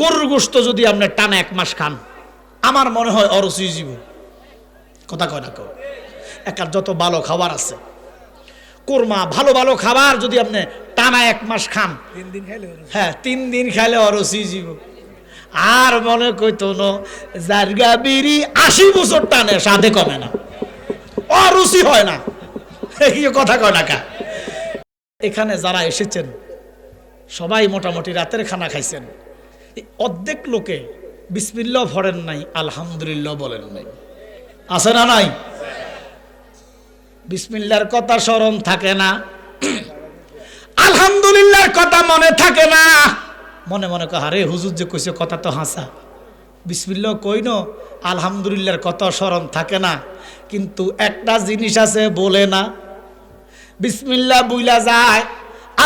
গরুর গোস্ত যদি আপনি টানা এক মাস খান আমার মনে হয় অরসি জীব কথা কয় না কেউ? একার যত ভালো খাবার আছে কোরমা ভালো ভালো খাবার যদি আপনি টানা এক মাস খান তিন দিন খাইলে হ্যাঁ তিন দিন খাইলে অরসি জীব আর মনে কইতো ন জারগা বিড়ি আশি বছর টানে সাধে কমে না। অরুচি হয় না। এই কথা কয় না কা এখানে যারা এসেছেন সবাই মোটামুটি রাতের খানা খাইছেন। অর্ধেক লোকে বিসমিল্লাহ ভরেন নাই, আলহামদুলিল্লাহ বলেন নাই। আছে না নাই? বিসমিল্লার কথা স্মরণ থাকে না। আলহামদুলিল্লাহর কথা মনে থাকে না। মনে মনে কয়, আরে হুজুর যে কইছে কথা তো হাসা। বিসমিল্লাহ কইন আলহামদুলিল্লাহর কথা স্মরণ থাকে না, কিন্তু একটা জিনিস আছে বলে না। বিসমিল্লাহ বুইলা যায়,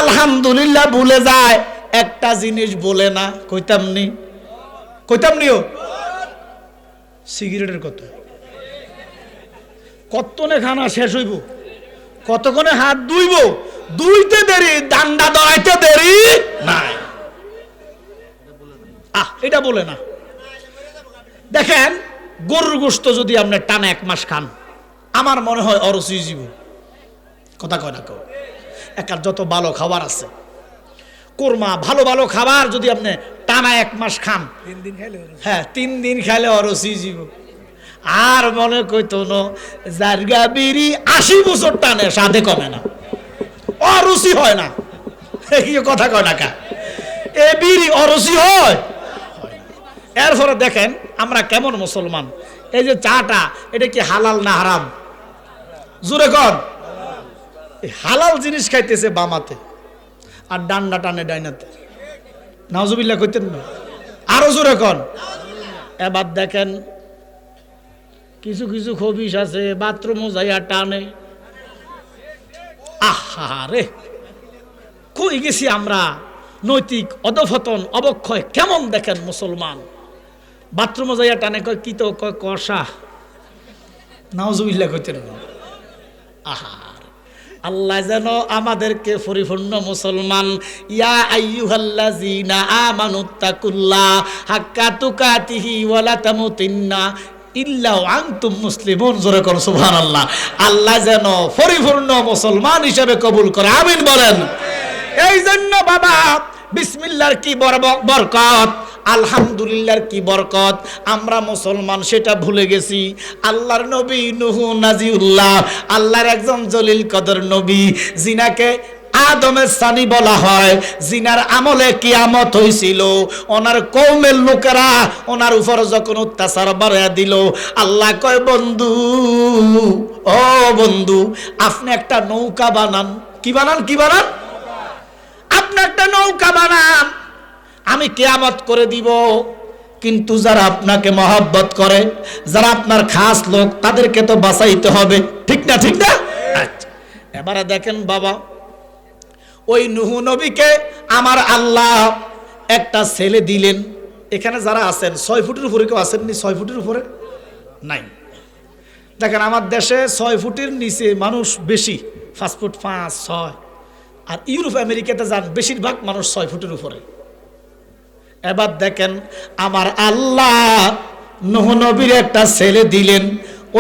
আলহামদুলিল্লাহ ভুলে যায় একটা জিনিস বলে না, কইতাম নি। কইতাম নিও। সিগারেটের কথা। কতনে খানা শেষ হইব? কতক্ষণে হাত ধুইব? দুইতে দেরি, ডান্ডা দড়াইতে দেরি নাই। আহ, এটা বলে না। দেখেন, গরুর গোস্ত যদি আপনি টানা এক মাস খান, আমার মনে হয় অরসি জীব। কথা কয় না কেউ। একার যত ভালো খাবার আছে কোরমা ভালো ভালো খাবার যদি আপনি টানা এক মাস খান। তিন দিন খাইলে হ্যাঁ তিন দিন খাইলে অরসি জীব। আর মনে কইতো ন জারগা বিড়ি আশি বছর টানে সাধে কমে না। অরুচি হয় না। কথা কয় না কা? এ বিড়ি অরুচি হয়? এরপরে দেখেন আমরা কেমন মুসলমান। এই যে চাটা এটা কি হালাল না হারাম? জোরে কন। এই হালাল জিনিস খাইতেছে বামাতে। আর ডান্ডা টানে ডাইনাতে। নাওজুবিল্লাহ কইতেন না? আরও জোরে কন। এবার দেখেন, কিছু কিছু খবিস আছে, বাথরুমও যাইয়া টানে। আহারে, কই গেছি আমরা? নৈতিক অধফতন অবক্ষয়, কেমন দেখেন মুসলমান? বাথরুমে যাইয়া টানে, কয়, কি তো, কয়, কষা? নাওজুবিল্লাহ কইতেন না। আহার আল্লাহ যেন আমাদেরকে পরিপূর্ণ মুসলমান। ইয়া আইয়ুহাল্লাযীনা আমানুত্তাকুল্লাহ হাক্কা তুকাতিহি ওয়ালা তামুতিন্না ইল্লা ওয়া আনতুম মুসলিমুন। জোরে করুন সুবহানাল্লাহ। আল্লাহ যেন পরিপূর্ণ মুসলমান হিসেবে কবুল করে আমিন বলেন। এই জন্য বাবা বিসমিল্লাহর কি বর- বরকত? আলহামদুলিল্লাহর কি বরকত? আমরা মুসলমান, সেটা ভুলে গেছি। আল্লাহর নবী নুহু নাজিউল্লাহ, আল্লাহর একজন জলিল কদর নবী জিনাকে আদমের সানি বলা হয়। জিনার আমলে কিয়ামত হয়েছিল ওনার কৌমের লোকেরা ওনার উপর যখন অত্যাচার বাড়াইয়া দিল, আল্লাহ কয়, বন্ধু, ও বন্ধু, আপনি একটা নৌকা বানান। কি বানান? কি বানান? আপনি একটা নৌকা বানান। আমি কেয়ামত করে দিব। কিন্তু যারা আপনাকে মহাব্বত করে, যারা আপনার খাস লোক, তাদেরকে তো বাঁচাইতে হবে। ঠিক না ঠিক না? আচ্ছা এবারে দেখেন বাবা, ওই নুহু নবীকে আমার আল্লাহ একটা ছেলে দিলেন। এখানে যারা আছেন, ছয় ফুটের উপরে কেউ আসেননি ছয় ফুটের উপরে? নাই। দেখেন, আমার দেশে ছয় ফুটের নিচে মানুষ বেশি, পাঁচ ফুট পাঁচ, ছয়। আর ইউরোপ, আমেরিকাতে যান, বেশিরভাগ মানুষ ছয় ফুটের উপরে। এবার দেখেন, আমার আল্লাহ নহ নবীর একটা ছেলে দিলেন।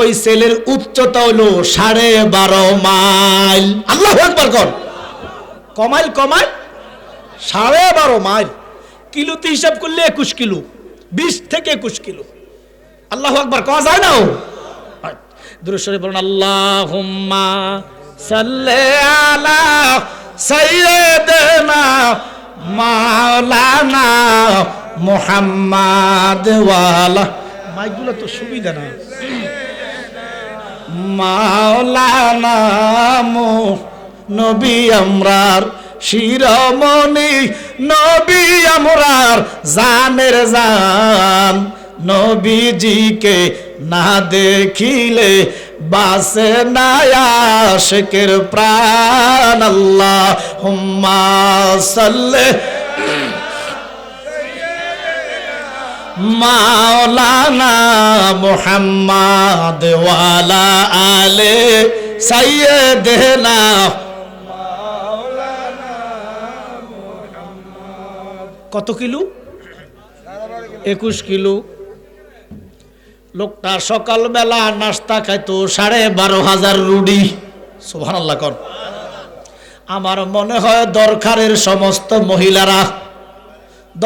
ওই ছেলের উচ্চতা হলো সাড়ে বারো মাইল। আল্লাহ একবার কর। কমাইল কমাইল। সাড়ে বারো মাইল। কিলোতে হিসাব করলে একুশ কিলো। বিশ থেকে একুশ কিলো। আল্লাহ একবার কওয়া যায় না দুরুশ্বরী বলুন আল্লাহ সাল্লে আলা সাইয়্যিদিনা মাওলানা মুহাম্মাদ ওয়ালা। মাইকগুলো তো সুবিধা না। মাওলানা মু নবী আমরার শিরমণি নবী আমরার জানের জান। নবীজিকে না দেখিলে বাসে নায়াশেকের প্রাণ আল্লাহ হুম্মা সাল্লে। মাওলানা মুহাম্মদ ওয়ালা আলে সাইয়্যিদিনা কত কিলো? একুশ কিলো। লোকটা সকালবেলা নাস্তা খাইতো সাড়ে বারো হাজার রুডি সুভান আল্লাহ কর। আমার মনে হয় দরকারের সমস্ত মহিলারা,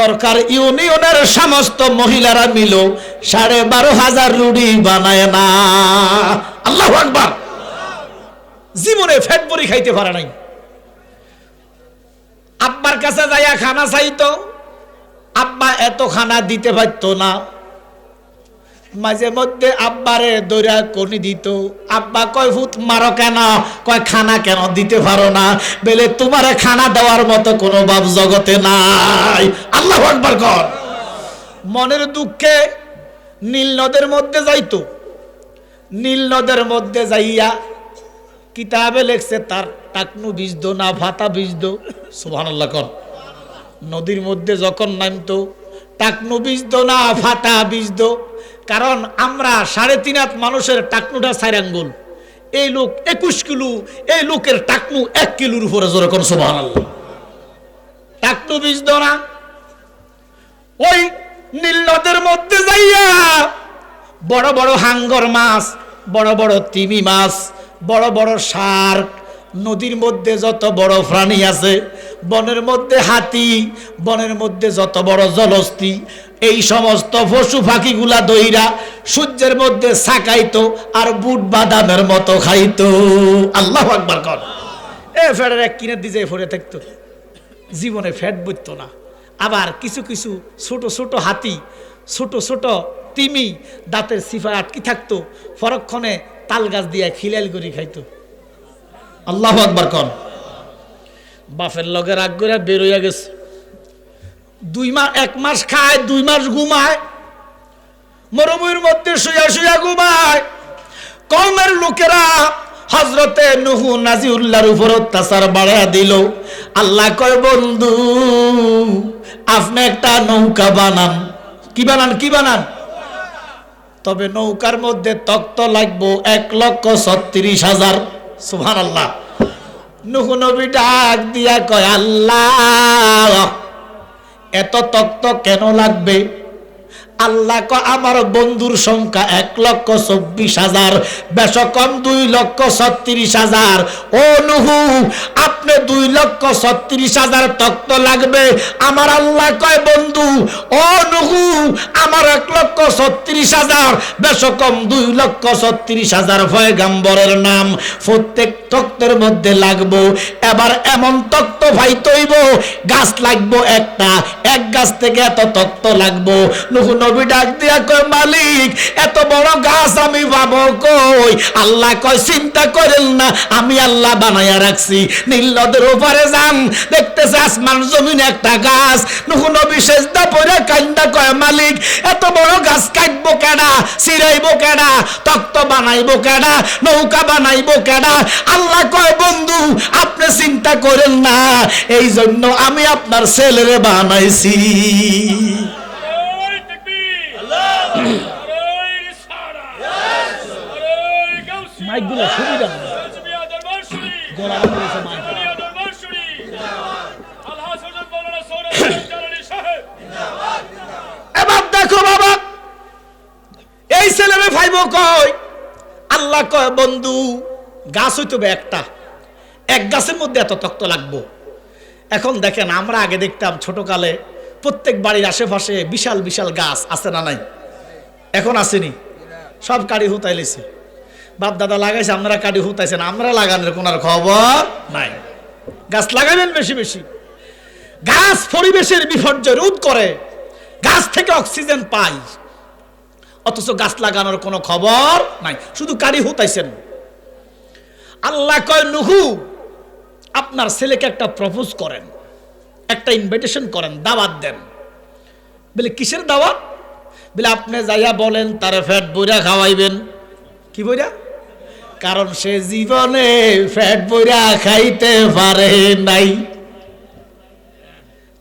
দরকার ইউনিয়নের সমস্ত মহিলারা মিল সাড়ে বারো হাজার রুডি বানায় না। আল্লাহ আকবার। জীবনে ফ্যাট বড়ি খাইতে পারে নাই। আব্বার কাছে যাইয়া খানা চাইতো, আব্বা এত খানা দিতে পারতো না। মাঝে মধ্যে আব্বারে দৈরা কনি দিত। আব্বা কয় ফুট মারো কেন? কয়, খানা কেন দিতে পারো না? বেলে, তোমারে খানা দেওয়ার মতো কোনো বাপ জগতে নাই। আল্লাহ একবার কর। মনের দুঃখে নীল নদের মধ্যে যাইতো। নীল নদের মধ্যে যাইয়া কিতাবে লেখছে, তার টাকনু বীজদ না ভাতা বীজদ। সুবহান আল্লাহ কর। নদীর মধ্যে যখন নামতো, টাকনু বীজদ না ফাটা বীজদ। কারণ আমরা সাড়ে তিন হাত মানুষের টাকনুটা চার আঙ্গুল। এই লোক একুশ কিলো, এই লোকের টাকনু এক কিলোর উপরে জোরে কোন আল্লাহ টাকনু বীজদ না। ওই নীল মধ্যে যাইয়া বড় বড় হাঙ্গর মাছ, বড় বড় তিমি মাছ, বড় বড় শার্ক, নদীর মধ্যে যত বড় প্রাণী আছে, বনের মধ্যে হাতি, বনের মধ্যে যত বড় জলস্থি এই সমস্ত পশু পাখিগুলা দইরা সূর্যের মধ্যে সাকাইতো আর বুট বাদামের মতো খাইতো। আল্লাহ আকবার কর। এ ফেডার এক কিনে দিয়ে ফরে থাকতো। জীবনে ফ্যাট বুঝতো না। আবার কিছু কিছু ছোট ছোট হাতি, ছোট ছোট তিমি দাঁতের সিফা আটকি থাকতো, পরক্ষণে তাল গাছ দিয়ে খিলাল করি খাইতো। আল্লাহ আকবার কর। বাপের লগে রাগ করে বেরোয়া গেছে। দুই মাস, এক মাস খায়, দুই মাস ঘুমায়। মরুভূমির মধ্যে শুয়া শুয়া ঘুমায়। কমের লোকেরা হজরতে নুহু নাজিউল্লাহর উপর অত্যাচার বাড়া দিল। আল্লাহ কয়, বন্ধু, আপনি একটা নৌকা বানান। কি বানান কি বানান? তবে নৌকার মধ্যে তক্ত লাগবো এক লক্ষ ছত্রিশ হাজার। সুহান আল্লাহ নুহু নবী ডাক দিয়া কয়, আল্লাহ! এত তক্ত কেন লাগবে? আল্লাহ ক আমার বন্ধুর সংখ্যা এক লক্ষ চব্বিশ হাজার বেশ কম দুই লক্ষ ছত্রিশ হাজার। ও নুহু, আপনি দুই লক্ষ ছত্রিশ হাজার তক্ত লাগবে? আমার আল্লাহ কয়, বন্ধু, ও নুহু, আমার এক লক্ষ ছত্রিশ হাজার বেশ কম দুই লক্ষ ছত্রিশ হাজার ভয়গাম্বরের নাম। প্রত্যেক তক্তের মধ্যে লাগবো। এবার এমন তক্ত ভাই তৈব, গাছ লাগবো একটা, এক গাছ থেকে এত তক্ত লাগবো। নুহু নবী ডাক দিয়া কয়, মালিক, এত বড় গাছ আমি পাবো কই? আল্লাহ কয়, চিন্তা করেন না, আমি আল্লাহ বানাইয়া রাখছি। নীল নদের ওপারে যান, দেখতেছে আসমান জমিন একটা গাছ। নুহু নবী সেজদা পরে কান্দা কয়, মালিক, এত বড় গাছ কাটবো কেডা সিরাইবো কেডা, তক্ত বানাইবো কেডা, নৌকা বানাইবো কেডা আল্লাহ কয় বন্ধু আপনি চিন্তা করেন না এই জন্য আমি আপনার ছেলেরে বানাইছি। মাইকগুলো সুবিধা এবার দেখো বাবা এই ছেলেরে ভাইব কয় আল্লাহ কয় বন্ধু গাছ হইতে হবে একটা। এক গাছের মধ্যে এত তক্ত লাগবো। এখন দেখেন, আমরা আগে দেখতাম ছোটকালে প্রত্যেক বাড়ির আশেপাশে বিশাল বিশাল গাছ আছে না নাই? এখন আসেনি। সব কাড়ি হুতাইলেছে বাপ দাদা লাগাইছে, আপনারা কাড়ি হুতাইছেন, আমরা লাগানোর কোনো আর খবর নাই। গাছ লাগাবেন বেশি বেশি। গাছ পরিবেশের বিপর্যয় রোধ করে গাছ থেকে অক্সিজেন পাই। অথচ গাছ লাগানোর কোনো খবর নাই। শুধু কারি হুতাইছেন। আল্লাহ কয়, নুহু, আপনার ছেলেকে একটা প্রপোজ করেন, একটা ইনভিটেশন করেন, দাওয়াত দেন। বলে, কিসের দাওয়াত? বলে, আপনি যাইয়া বলেন, তার ফ্যাট বইরা খাওয়াইবেন। কি বইরা? কারণ সে জীবনে ফ্যাট বইরা খাইতে পারে নাই।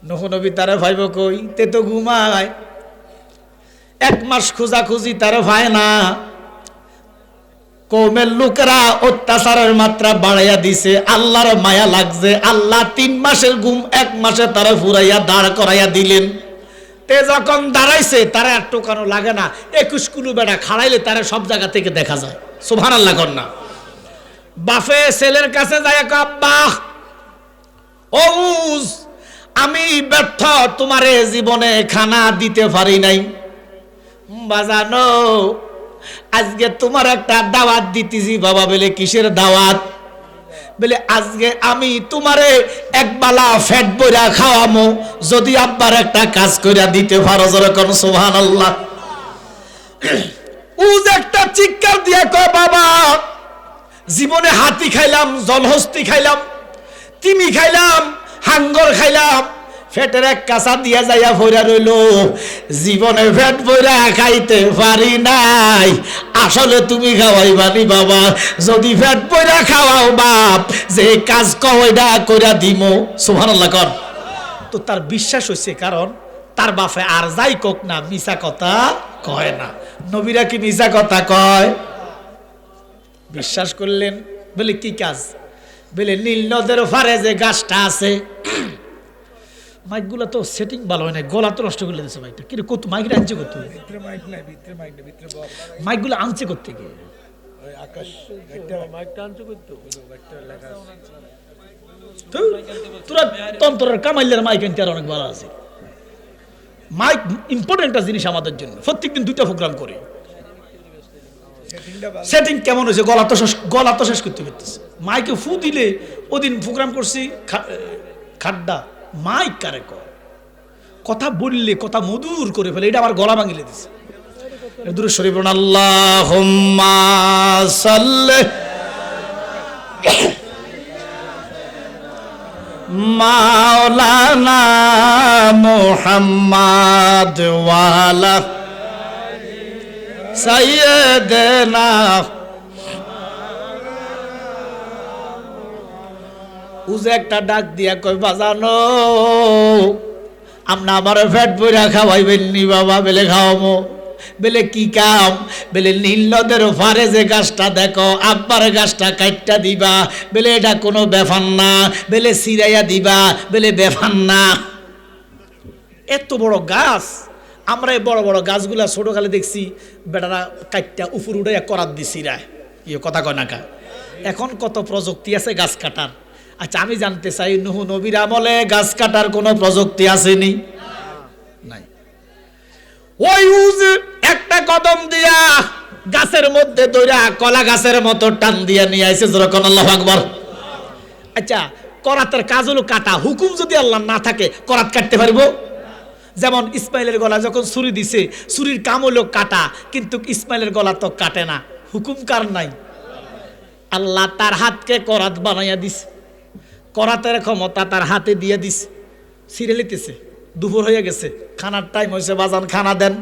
নহ নবী তারে ভাইব কই, তে তো ঘুমায়, এক মাস খোঁজাখুঁজি তারে ভাই না। কৌমের লোকেরা অত্যাচারের মাত্রা বাড়াইয়া দিছে। আল্লাহর মায়া লাগছে। আল্লাহ তিন মাসের ঘুম, এক মাসে তারা ফুরাইয়া, দাঁড় করাইয়া দিলেন। তে যখন দাঁড়াইছে, তারা আর টোকানো লাগে না। একুশ কুলু বেড়া খাড়াইলে তারা সব জায়গা থেকে দেখা যায়। সোভান আল্লাহ না। বাফে ছেলের কাছে যায় আব্বা ওউজ আমি ব্যর্থ, তোমারে জীবনে খানা দিতে পারি নাই। বাজানো আজকে তোমার একটা দাওয়াত দিতেছি, বাবা বলে, কিসের দাওয়াত? বলে, আজকে আমি তোমারে এক বালা ফ্যাট বইরা খাওয়ামো, যদি আব্বার একটা কাজ কইরা দিতে পারো যেরকম সোহান আল্লাহ উজ একটা চিৎকার দিয়ে কয়, বাবা, জীবনে হাতি খাইলাম, জলহস্তি খাইলাম, তিমি খাইলাম, হাঙ্গর খাইলাম ফেটের এক কাঁচা দিয়া যাইয়া ভইরা রইল। জীবনে ফেট ভইরা খাইতে পারি নাই। আসলে তুমি খাওয়াইবানি বাবা। যদি ফেট ভইরা খাওয়াও বাপ, যে কাজ কয়ডা কইরা দিমো। সুবহানাল্লাহ কর। তো তার বিশ্বাস হইছে, কারণ তার বাপে আর যাই কক না, মিছা কথা কয় না। নবীরা কি মিছা কথা কয়? বিশ্বাস করলেন। বলে, কি কাজ? বলে, নীল নদের ফারে যে গাছটা আছে মাইকগুলো তো সেটিং ভালো হয় না গলা তো নষ্ট করে দিয়েছে মাইকটা। কিন্তু কত মাইক আনছে করতে ভিতরে মাইক নাই ভিতরে মাইক নাই ভিতরে বক্স। মাইকগুলো আনছে করতে গিয়ে মাইকটা তোরা তন্ত্রের কামাইলের মাইক আনতে আর অনেক ভালো আছে। মাইক ইম্পর্টেন্ট একটা জিনিস আমাদের জন্য। প্রত্যেকদিন দুইটা প্রোগ্রাম করে। সেটিং কেমন হয়েছে? গলা তো শেষ গলা তো শেষ করতে করতেছে মাইকে ফু দিলে ওদিন প্রোগ্রাম করছি খা- খাড্ডা। মাইক কারে কয়? কথা বললে কথা মধুর করে ফেলে, এটা আমার গলা ভাঙিলে দিছে। দূরে শরীফ আল্লাহ মাওলানা মুহাম্মদ ওয়ালা সাইয়েদেনা উজে একটা ডাক দিয়া কই বাজানো, আমরা আমার ফ্যাট বইরা খাওয়াইবেন নি বাবা, বেলে খাওয়ামো। বেলে কি কাম? বেলে নীল নদের ফারে যে গাছটা দেখো আব্বার গাছটা কাইটটা দিবা। বেলে এটা কোনো ব্যাপার না, বেলে সিরাইয়া দিবা, বেলে ব্যাপার না। এত বড় গাছ, আমরা এই বড় বড় গাছগুলা ছোটকালে দেখছি, বেটারা কাইটটা উপর উঠে করাত দিছি রায় ইয়ে কথা কয় না কা? এখন কত প্রযুক্তি আছে গাছ কাটার। আচ্ছা আমি জানতে চাই, নুহু নবীর আমলে গাছ কাটার কোনো প্রযুক্তি আসেনি? নাই। ওই একটা কদম দিয়া গাছের মধ্যে দইরা কলা গাছের মতো টান দিয়া নিয়ে আইছে যেরকম আল্লাহ আকবর। আচ্ছা করাতের কাজ হলো কাটা হুকুম যদি আল্লাহ না থাকে, করাত কাটতে পারব? যেমন ইসমাইলের গলা যখন ছুরি দিছে, ছুরির কাম হলো কাটা, কিন্তু ইসমাইলের গলা তো কাটে না। হুকুম কার নাই? আল্লাহ তার হাতকে করাত বানাইয়া দিছে। করাতের ক্ষমতা তার হাতে দিয়ে দিস ছিঁড়ে লিতেছে দুপুর হয়ে গেছে, খানার টাইম হয়েছে বাজান খানা দেন।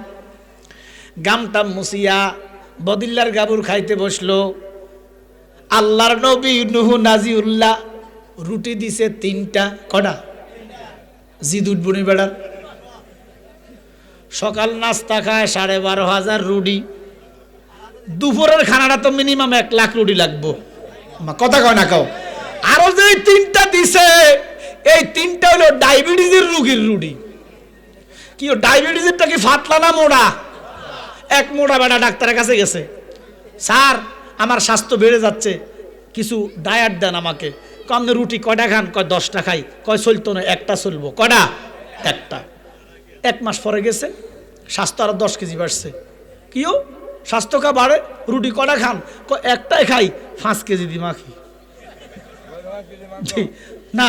গামটাম মুসিয়া বদিল্লার গাবুর খাইতে বসল। আল্লাহর নবী নুহু নাজিউল্লাহ রুটি দিছে তিনটা, কটা? জিদ উঠবনি বেড়ার সকাল নাস্তা খায় সাড়ে বারো হাজার রুটি। দুপুরের খানাটা তো মিনিমাম এক লাখ রুটি লাগবো। কথা কয় না, কাও। আরও যে তিনটা দিছে এই তিনটা হলো ডায়াবেটিসের রুগীর রুটি কি ডায়াবেটিসেরটা কি ফাতলা না মোড়া? এক মোড়া বেটা ডাক্তারের কাছে গেছে। স্যার আমার স্বাস্থ্য বেড়ে যাচ্ছে কিছু ডায়েট দেন আমাকে। কম রুটি কয়টা খান? কয় দশটা খাই। কয় চলতো না একটা চলবো। কয়টা? একটা। এক মাস পরে গেছে স্বাস্থ্য আরও দশ কেজি বাড়ছে। কিও স্বাস্থ্য কা বাড়ে রুটি কটা খান? কয় একটাই খাই পাঁচ কেজি দি মাখি জি, না,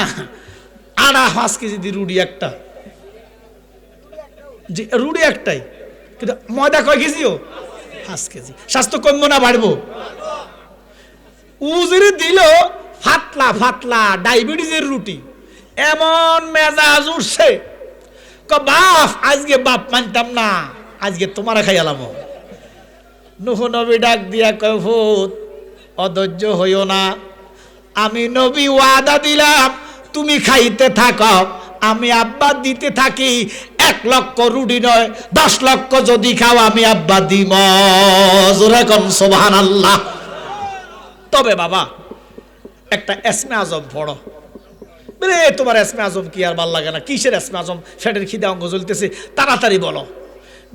আড়া পাঁচ কেজি দি রুটি একটা। জি, রুটি একটাই। কিন্তু ময়দা কয় কেজিও পাঁচ কেজি। স্বাস্থ্য কমবো না, বাড়বো? উজরে দিল ডায়াবেটিসের রুটি। এমন মেজাজ উঠছে। ক বাপ, আজকে বাপ মানতাম না। আজকে তোমারা খাইয়ালাম নুহ নবী ডাক দিয়া কয়, ভূত, অধৈর্য হইও না। আমি নবী ওয়াদা দিলাম, তুমি খাইতে থাকো। আমি আব্বা দিতে থাকি, এক লক্ষ রুটি নয়, দশ লক্ষ যদি খাও, আমি আব্বা দিব। জোরে কন সোভান আল্লাহ তবে বাবা, একটা এসমে আজব বড় বলে তোমার এসমে আজম কি আর ভালো লাগে না? কিসের এসমে আজম? ফ্যাটের খিদে অঙ্গ জ্বলতেছে, তাড়াতাড়ি বলো।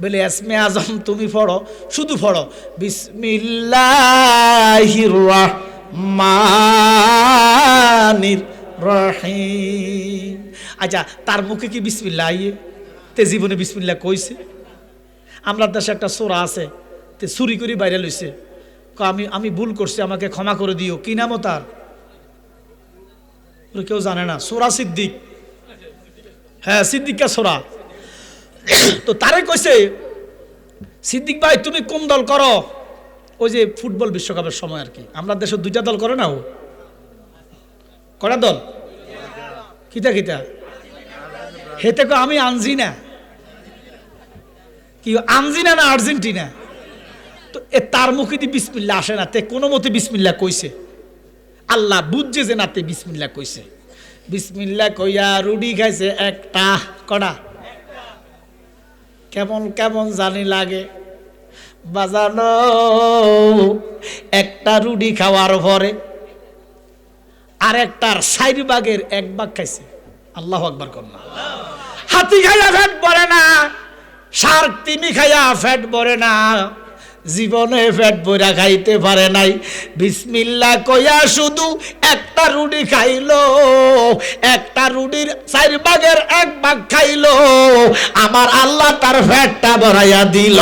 বলে, এসমে আজম তুমি পড়ো, শুধু পড়ো। বিসমিল্লাহির রহমানির রহিম। আচ্ছা তার মুখে কি বিসমিল্লাহ আইয়ে? তে জীবনে বিসমিল্লাহ কইছে? আমরা দেশে একটা সোরা আছে, তে চুরি করে বাইরে লইছে। আমি আমি ভুল করছি, আমাকে ক্ষমা করে দিও। কি নামও তার? কেউ জানে না। সোরা সিদ্দিক। হ্যাঁ সিদ্দিকা সোরা। তো তারে কইছে, সিদ্দিক ভাই, তুমি কোন দল করো? ওই যে ফুটবল বিশ্বকাপের সময় আর কি। আমরা দেশে দুইটা দল করে না ও? কটা দল? কিতা কিতা? হেতে কো আমি আনজি না কি আনজিনা না আর্জেন্টিনা? তো এ তার মুখে দিয়ে বিসমিল্লা আসে না তে, কোনো মতে বিসমিল্লা কইছে। আল্লাহ বুঝছে যে না তে বিসমিল্লা কইছে। বিসমিল্লা কইয়া রুডি খাইছে একটা কড়া কেমন কেমন জানি লাগে। বাজানো। একটা রুডি খাওয়ার পরে আর একটার সাইড বাগের এক বাগ খাইছে। আল্লাহ আকবার কন্যা হাতি খাইয়া ফ্যাট বলে না, সার তিমি খাইয়া ফ্যাট বলে না। জীবনে ফ্যাট বইরা খাইতে পারে নাই। বিসমিল্লা কইয়া শুধু একটা রুটি খাইলো, একটা রুটির চার ভাগের এক ভাগ খাইলো। আমার আল্লাহ তার ফ্যাটটা ভরাইয়া দিল।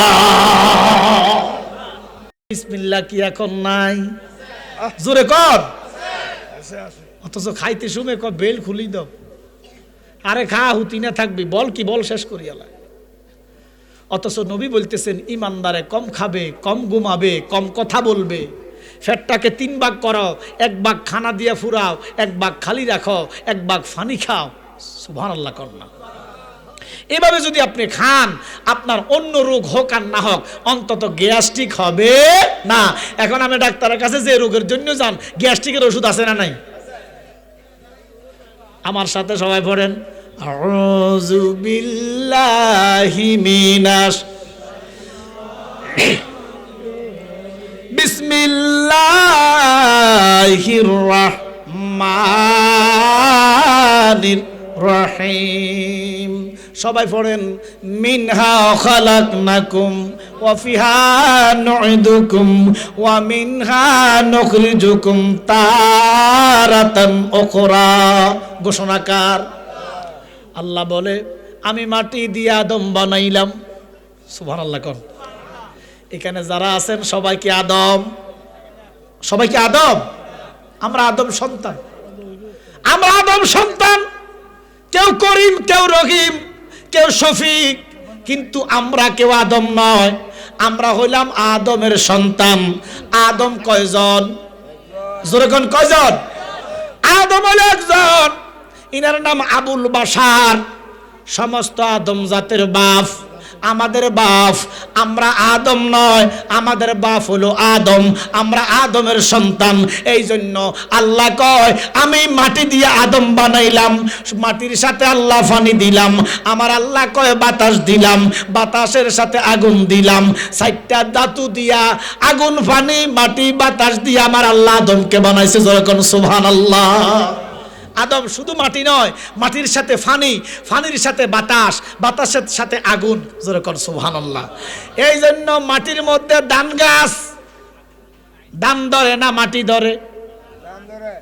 বিসমিল্লা কি এখন নাই? জোরে কর। অথচ খাইতে শুমে ক বেল খুলি দাও। আরে খা হুতি না থাকবি, বল কি, বল শেষ করিয়ালা অথচ নবী বলতেছেন, ইমানদারে কম খাবে, কম ঘুমাবে, কম কথা বলবে। ফ্যাটটাকে তিন ভাগ করো, এক ভাগ খানা দিয়ে ফুরাও, এক ভাগ খালি রাখো, এক ভাগ ফানি খাও। সুভান আল্লাহ কন্যা এভাবে যদি আপনি খান, আপনার অন্য রোগ হোক আর না হোক, অন্তত গ্যাস্ট্রিক হবে না। এখন আমি ডাক্তারের কাছে যে রোগের জন্য যান, গ্যাস্ট্রিকের ওষুধ আছে না নাই? আমার সাথে সবাই পড়েন। রহিম। সবাই পড়েন মিনহা খালাকনাকুম ওয়া ফিহা নুইদুকুম ওয়া মিনহা নুখরিজুকুম তারাতান উখরা। ঘোষণাকার আল্লাহ বলে, আমি মাটি দিয়ে আদম বানাইলাম। সুভান আল্লাহ কোন এখানে যারা আছেন, সবাই কি আদম? সবাই কি আদম? আমরা আদম সন্তান। আমরা আদম সন্তান। কেউ করিম, কেউ রহিম, কেউ শফিক, কিন্তু আমরা কেউ আদম নয়। আমরা হইলাম আদমের সন্তান। আদম কয়জন? জোরেখন কয়জন? আদম হলো একজন। ইনার নাম আবুল বাসার সমস্ত আদম জাতের বাপ, আমাদের বাপ, আমরা আদম নয়, আমাদের বাপ হলো আদম, আমরা আদমের সন্তান। এই জন্য আল্লাহ কয়, আমি মাটি দিয়ে আদম বানাইলাম, মাটির সাথে আল্লাহ ফানি দিলাম, আমার আল্লাহ কয়, বাতাস দিলাম, বাতাসের সাথে আগুন দিলাম, চারটা দাতু দিয়া আগুন ফানি, মাটি বাতাস দিয়ে আমার আল্লাহ আদমকে বানাইছে যখন সুবহান আল্লাহ আদম শুধু মাটি নয়, মাটির সাথে ফানি, ফানির সাথে বাতাস, বাতাসের সাথে আগুন। যেরকম সুহান এই জন্য মাটির মধ্যে ধান গাছ। ধান ধরে না, মাটি ধরে?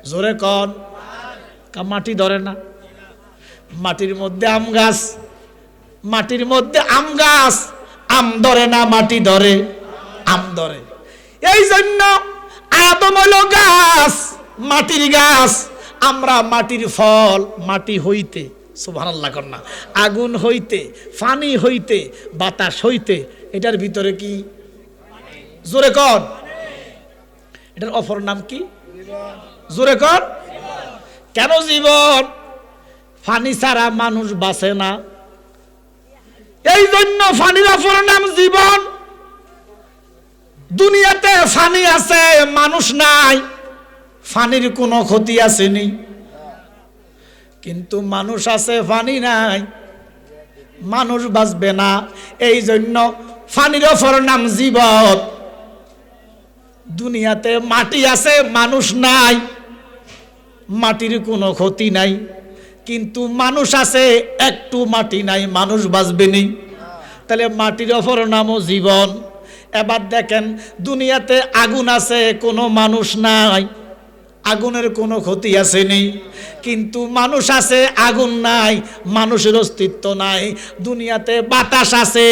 জোরে কন মাটি ধরে না? মাটির মধ্যে আম গাছ। মাটির মধ্যে আম গাছ। আম ধরে না, মাটি ধরে? আম ধরে। এই জন্য আদম হলো গাছ, মাটির গাছ। আমরা মাটির ফল, মাটি হইতে, সুবহানাল্লাহ কন্যা আগুন হইতে ফানি হইতে, বাতাস হইতে, এটার ভিতরে কি? জোরে কর। এটার অপর নাম কি? জোরে কর। কেন জীবন? ফানি ছাড়া মানুষ বাঁচে না। এই জন্য ফানির অপর নাম জীবন। দুনিয়াতে ফানি আছে, মানুষ নাই। ফানির কোনো ক্ষতি আসেনি। কিন্তু মানুষ আছে, ফানি নাই। মানুষ বাঁচবে না। এই জন্য ফানির অপর নাম জীবত দুনিয়াতে মাটি আছে, মানুষ নাই। মাটির কোনো ক্ষতি নাই। কিন্তু মানুষ আছে, একটু মাটি নাই, মানুষ বাঁচবে নেই তাহলে মাটির অপর নামও জীবন। এবার দেখেন, দুনিয়াতে আগুন আছে, কোনো মানুষ নাই। আগুনের কোনো ক্ষতি আছে নেই। কিন্তু মানুষ আছে, আগুন নাই, মানুষের অস্তিত্ব নাই, দুনিয়াতে বাতাস আছে,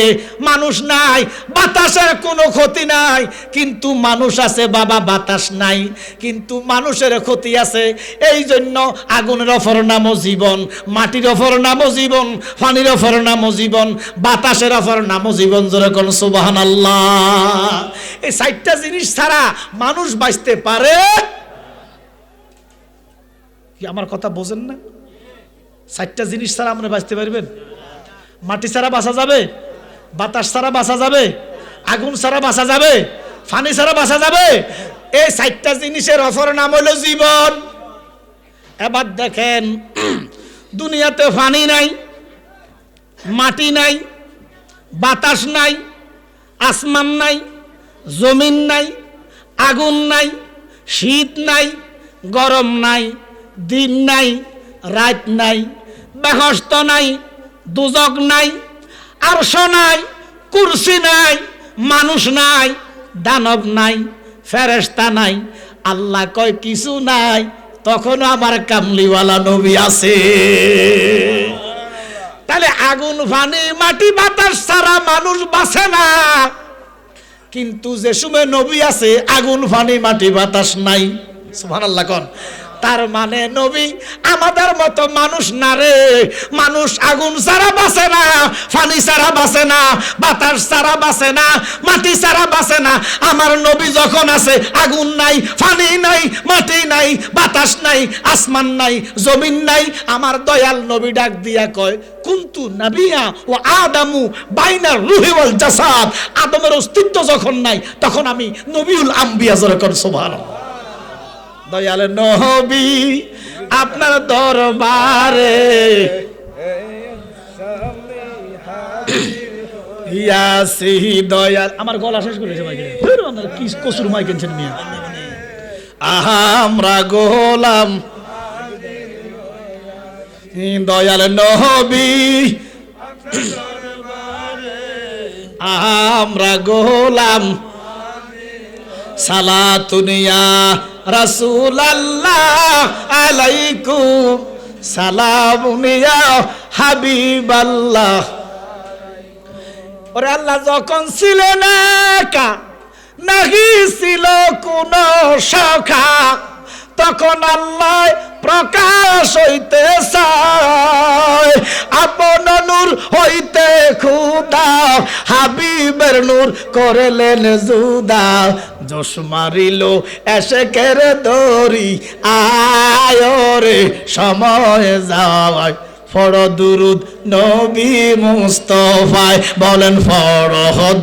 মানুষ নাই, বাতাসের কোনো ক্ষতি নাই, কিন্তু মানুষ আছে বাবা, বাতাস নাই, কিন্তু মানুষের ক্ষতি আছে। এই জন্য আগুনের অফর নামও জীবন, মাটির অফর নামও জীবন, পানির অফর নামও জীবন, বাতাসের অফর নামও জীবন যেরকম সুবাহান আল্লাহ এই চারটা জিনিস ছাড়া মানুষ বাঁচতে পারে কি আমার কথা বোঝেন না? চারটা জিনিস ছাড়া আপনি বাঁচতে পারবেন। মাটি ছাড়া বাঁচা যাবে, বাতাস ছাড়া বাঁচা যাবে, আগুন ছাড়া বাঁচা যাবে, ফানি ছাড়া বাঁচা যাবে। এই চারটা জিনিসের অফর নাম হলো জীবন। এবার দেখেন, দুনিয়াতে ফানি নাই, মাটি নাই, বাতাস নাই, আসমান নাই, জমিন নাই, আগুন নাই, শীত নাই, গরম নাই। দিন নাই, রাত নাই, বেহস্ত নাই, দুজক নাই, আরশ নাই, কুরসি নাই, মানুষ নাই, দানব নাই ফেরেস্তা নাই, আল্লাহ কয় কিছু নাই, তখনও আমার কামলিওয়ালা নবী আছে। তাহলে আগুন পানি মাটি, বাতাস ছাড়া মানুষ বাঁচে না। কিন্তু যে সময় নবী আছে, আগুন পানি মাটি, বাতাস নাই। সুবহানাল্লাহ কোন। তার মানে নবী, আমাদের মতো মানুষ না রে। মানুষ আগুন ছাড়া বাঁচে না পানি ছাড়া বাঁচে না, বাতাস ছাড়া বাঁচে না, মাটি ছাড়া বাঁচে না। আমার নবী যখন আছে, আগুন নাই, ফানি নাই, মাটি নাই, বাতাস নাই, আসমান নাই, জমিন নাই। আমার দয়াল নবী ডাক দিয়া কয়, কুন্তু নাবিয়া ও আদামু বাইনার রুহি ওয়াল জাসাদ। আদমের অস্তিত্ব যখন নাই, তখন আমি নবিউল আম্বিয়া যেরকম সুবহানাল্লাহ। দয়াল নবী আপনার দরবারে। দয়াল। আমার গলা শেষ করেছে আপনারা কি কসুর মাই কিনছেন মিয়া? আমরা গোলাম। দয়াল নবী। আমরা গোলাম। সালাতুনিয়া রাসূল আল্লাহ আলাইকুম সালামুনিয়া হাবিবাল্লাহ। ওরে আল্লাহ, যখন ছিলেন একা, নাহি ছিল কোন সখা তখন আল্লাহ প্রকাশ হইতে আপন নূর হইতে খুদা, হাবিবের নূর করেলেন জুদা জোশ মারিল এসে কেরে দরি আয় রে সময় যাওয়ায়। ফড় দুরুদ নবী মুস্তফায় বলেন ফড়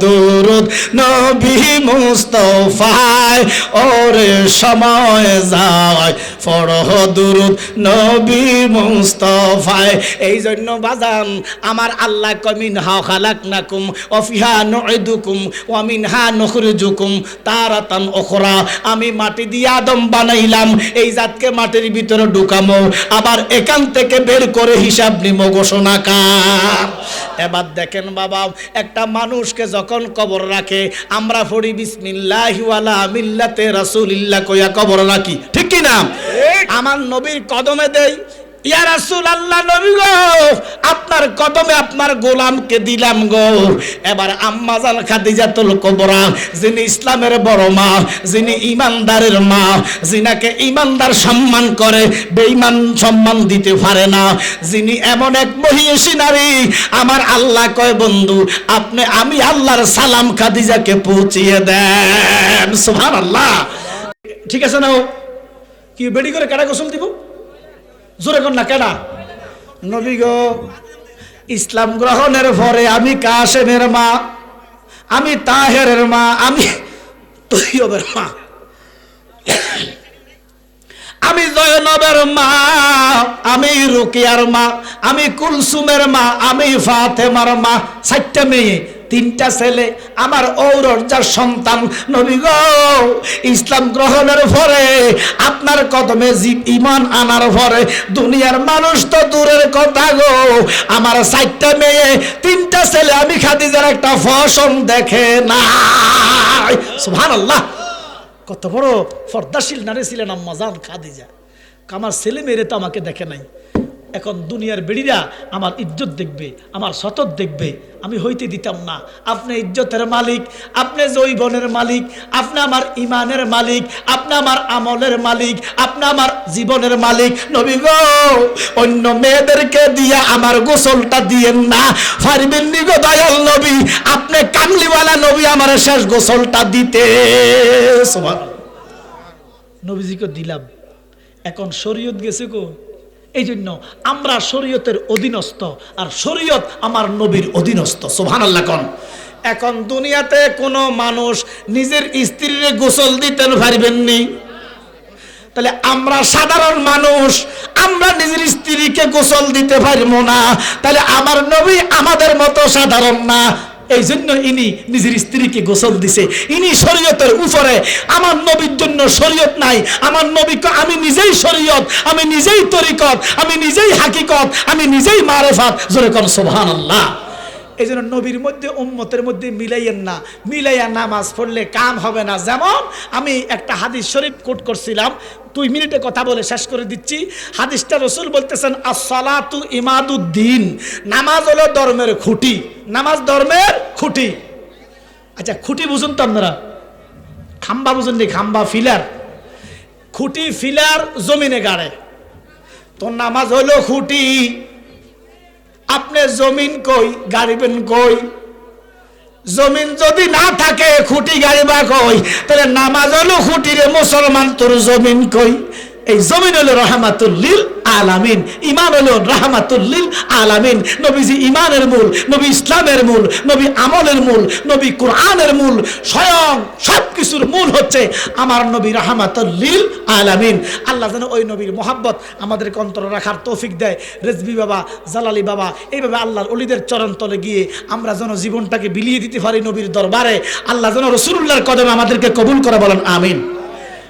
দুরুদ। নবী মুস্তফায় ওরে সময় যায় ফড় দুরুদ। নবী মুস্তফায়, এই জন্য বাজান, আমার আল্লাহ কমিন হা খালাক নাকুম অফিহা নয়দুকুম ওয়ামিন হা নখরুজুকুম, তারাতান ওখরা আমি মাটি দিয়ে আদম বানাইলাম, এই জাতকে মাটির ভিতরে ঢুকামো, আবার এখান থেকে বের করে হিসাব নিব ঘোষণাকার এবার দেখেন বাবা একটা মানুষকে যখন কবর রাখে আমরা ফড়ি বিসমিল্লাহিওয়ালাতে রাসুলিল্লা মিল্লাতে কইয়া কবর রাখি। ঠিক কি না আমার নবীর কদমে দেই ইয়া রাসুল আল্লাহ নবী গো! আপনার কদমে আপনার গোলামকে দিলাম গো। এবার আম্মা জান খাদিজাতুল কুবরা, যিনি ইসলামের বড় মা, যিনি ইমানদারের মা, যিনাকে ইমানদার সম্মান করে, বেঈমান সম্মান দিতে পারে না। যিনি এমন এক মহিষী নারী, আমার আল্লাহ কয়, বন্ধু, আপনি, আমি আল্লাহর সালাম খাদিজাকে পৌঁছিয়ে দেন। সুবহানাল্লাহ। ঠিক আছে না? কি বেডি করে কেডা গোসল দিব? জোরে কর না, কেডা? নবী গো, ইসলাম গ্রহণের পরে আমি কাশেমের মা, আমি তাহেরের মা, আমি তৈয়বের মা। আমি জয়নবের মা, আমি রুকিয়ার মা, আমি কুলসুমের মা, আমি ফাতেমার মা চারটা মেয়ে। তিনটা ছেলে, আমার ঔরজার সন্তান। নবী গো, ইসলাম গ্রহণের পরে আপনার কদমে জি- ইমান আনার পরে দুনিয়ার মানুষ তো দূরের কথা গো। আমার চারটা মেয়ে, তিনটা ছেলে, আমি খাদিজার একটা ফসম দেখে না সুবহানাল্লাহ। কত বড় ফর্দাশীল নারী ছিলেন আম্মাজান খাদিজা। আমার ছেলে মেয়েরে তো আমাকে দেখে নাই। এখন দুনিয়ার বেড়িরা আমার ইজ্জত দেখবে আমার সতত দেখবে। আমি হইতে দিতাম না। আপনি ইজ্জতের মালিক আপনি জৈবনের মালিক আপনি আমার ইমানের মালিক আপনি আমার আমলের মালিক আপনি আমার জীবনের মালিক। নবী গো অন্য মেয়েদেরকে দিয়া আমার গোসলটা দিয়েন না। পারবেন নি গো দয়াল নবী আপনি কামলিওয়ালা নবী আমার শেষ গোসলটা দিতে। নবীজিকে দিলাম। এখন শরীয়ত গেছে গো এই জন্য আমরা শরীয়তের অধীনস্থ আর শরীয়ত আমার নবীর অধীনস্থ। সোভান আল্লাহ কন। এখন দুনিয়াতে কোনো মানুষ নিজের স্ত্রীর গোসল দিতেন পারবেননি। তাহলে আমরা সাধারণ মানুষ, আমরা নিজের স্ত্রীকে গোসল দিতে পারব না। তাহলে আমার নবী আমাদের মতো সাধারণ না। এই জন্য ইনি নিজের স্ত্রীকে গোসল দিছে। ইনি শরীয়তের উপরে। আমার নবীর জন্য শরীয়ত নাই। আমার নবীকে আমি নিজেই শরীয়ত, আমি নিজেই তরিকত, আমি নিজেই হাকিকত, আমি নিজেই মারেফাত। জোরে কর সোভান আল্লাহ এই জন্য নবীর মধ্যে, উম্মতের মধ্যে মিলাইয়েন না। মিলাইয়া নামাজ পড়লে কাম হবে না। যেমন আমি একটা হাদিস শরীফ কোট করছিলাম, দুই মিনিটে কথা বলে শেষ করে দিচ্ছি। হাদিসটা রসুল বলতেছেন আসলাতু ইমাদুদ্দিন। নামাজ হলো ধর্মের খুঁটি। নামাজ ধর্মের খুঁটি। আচ্ছা খুঁটি বুঝুন তো আপনারা। খাম্বা বুঝুন নি, খাম্বা ফিলার। খুঁটি ফিলার জমিনে গাড়ে। তো নামাজ হলো খুঁটি। আপনি জমিন কই, গাড়িবেন কই? জমিন যদি না থাকে, খুঁটি গাড়িবা কই? তাহলে নামাজ হলো খুঁটিরে মুসলমান, তোর জমিন কই? এই জমিন হলো রহমাতুল্লিল আলামিন ইমান হলো রহমাতুল্লিল আলামিন। নবীজি ইমানের মূল, নবী ইসলামের মূল, নবী আমলের মূল, নবী কোরআনের মূল, স্বয়ং সব কিছুর মূল হচ্ছে আমার নবী রহমাতুল্লিল আলামিন। আল্লাহ যেন ওই নবীর মোহাব্বত আমাদের অন্তর রাখার তৌফিক দেয়। রেজবি বাবা, জালালি বাবা, এইভাবে আল্লাহর অলিদের চরণ তলে গিয়ে আমরা যেন জীবনটাকে বিলিয়ে দিতে পারি নবীর দরবারে। আল্লাহ যেন রসুল্লাহর কদমে আমাদেরকে কবুল করে বলেন, আমিন।